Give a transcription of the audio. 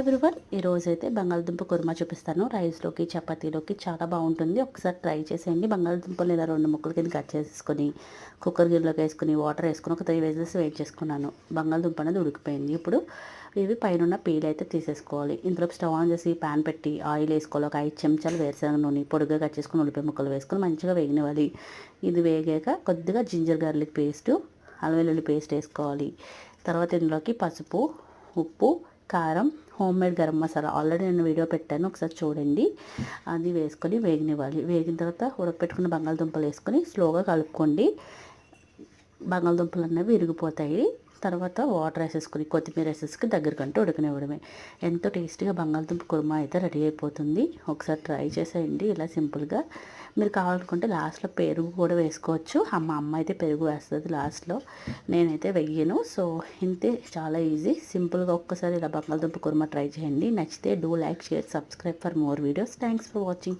Everyone ఈరోజైతే అయితే బంగాళదుంప కుర్మా చూపిస్తాను. రైస్లోకి చపాతీలోకి చాలా బాగుంటుంది. ఒకసారి ట్రై చేసేయండి. బంగాళదుంపలు ఇలా రెండు ముక్కల కింద కట్ చేసేసుకొని కుక్కర్ గిన్నెలోకి వేసుకుని వాటర్ వేసుకుని ఒక త్రీ వేజెస్ వెయిట్ చేసుకున్నాను. బంగాళదుంప అనేది ఉడికిపోయింది. ఇప్పుడు ఇవి పైన పీల్ అయితే తీసేసుకోవాలి. ఇందులో స్టవ్ ఆన్ చేసి ప్యాన్ పెట్టి ఆయిల్ వేసుకోవాలి. ఒక ఐదు చెంచాలు వేరుశనగ నూనె పొడిగా కట్ చేసుకుని ఉల్లిపాయ ముక్కలు వేసుకొని మంచిగా వేగినవ్వాలి. ఇది వేగాక కొద్దిగా జింజర్ గార్లిక్ పేస్టు అల్లం వెల్లుల్లి పేస్ట్ వేసుకోవాలి. తర్వాత ఇందులోకి పసుపు ఉప్పు కారం home made garam masala. Already నేను వీడియో పెట్టాను ఒకసారి చూడండి. అది వేసుకొని వేగనివ్వాలి. వేగిన తర్వాత ఉడకపెట్టుకున్న బంగాళదుంపలు వేసుకొని స్లోగా కలుపుకోండి. బంగాళదుంపలు అనేవి విరిగిపోతాయి. తర్వాత వాటర్ వేసేసుకుని కొత్తిమీర వేసేసుకుని దగ్గరకంటే ఉడకనివ్వడమే. ఎంతో టేస్టీగా బంగాళదుంప కుర్మా అయితే రెడీ అయిపోతుంది. ఒకసారి ట్రై చేసేయండి. ఇలా సింపుల్గా మీరు కావాలనుకుంటే లాస్ట్లో పెరుగు కూడా వేసుకోవచ్చు. అమ్మ అమ్మ అయితే పెరుగు వేస్తుంది లాస్ట్లో. నేనైతే వెయ్యను. సో ఇంతే చాలా ఈజీ. సింపుల్గా ఒక్కసారి ఇలా బంగాళదుంప కుర్మా ట్రై చేయండి. నచ్చితే do like share subscribe for more videos. Thanks for watching.